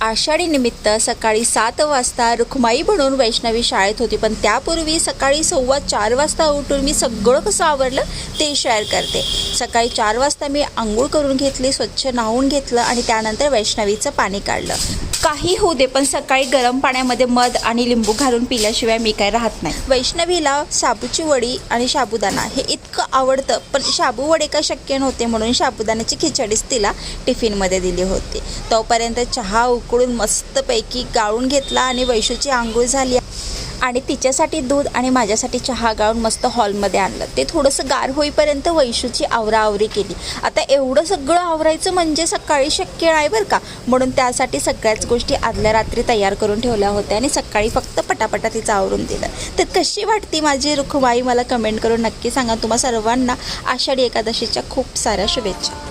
आषाढी निमित्त सकाळी सात वाजता रुखमाई म्हणून वैष्णवी शाळेत होती पण त्यापूर्वी सकाळी सव्वा चार वाजता उठून मी सगळं कसं आवरलं ते शेअर करते. सकाळी चार वाजता मी आंघोळ करून घेतली स्वच्छ नाहून घेतलं आणि त्यानंतर वैष्णवीचं पाणी काढलं. काही होऊ दे पण सकाळी गरम पाण्यामध्ये मध आणि लिंबू घालून पिल्याशिवाय मी काय राहत नाही. वैष्णवीला शाबूची वडी आणि शाबुदाणा हे इतकं आवडतं पण शाबू वडे का शक्य नव्हते म्हणून शाबुदाण्याची खिचडीच तिला टिफिनमध्ये दिली होती. तोपर्यंत चहा उकळून मस्तपैकी गाळून घेतला आणि वैशूची आंघोळ झाली. आणि तिच्यासाठी दूध आणि माझ्यासाठी चहा गाळून मस्त हॉलमध्ये आणलं. ते थोडंसं गार होईपर्यंत वैशूची आवराआवरी केली. आता एवढं सगळं आवरायचं म्हणजे सकाळी शक्य आहे बरं का. म्हणून त्यासाठी सगळ्याच गोष्टी आदल्या रात्री तयार करून ठेवल्या होत्या आणि सकाळी फक्त पटापटा तिचं आवरून दिलं. तर कशी वाटती माझी रुखमाई? मला कमेंट करून नक्की सांगा. तुम्हा सर्वांना आषाढी एकादशीच्या खूप साऱ्या शुभेच्छा.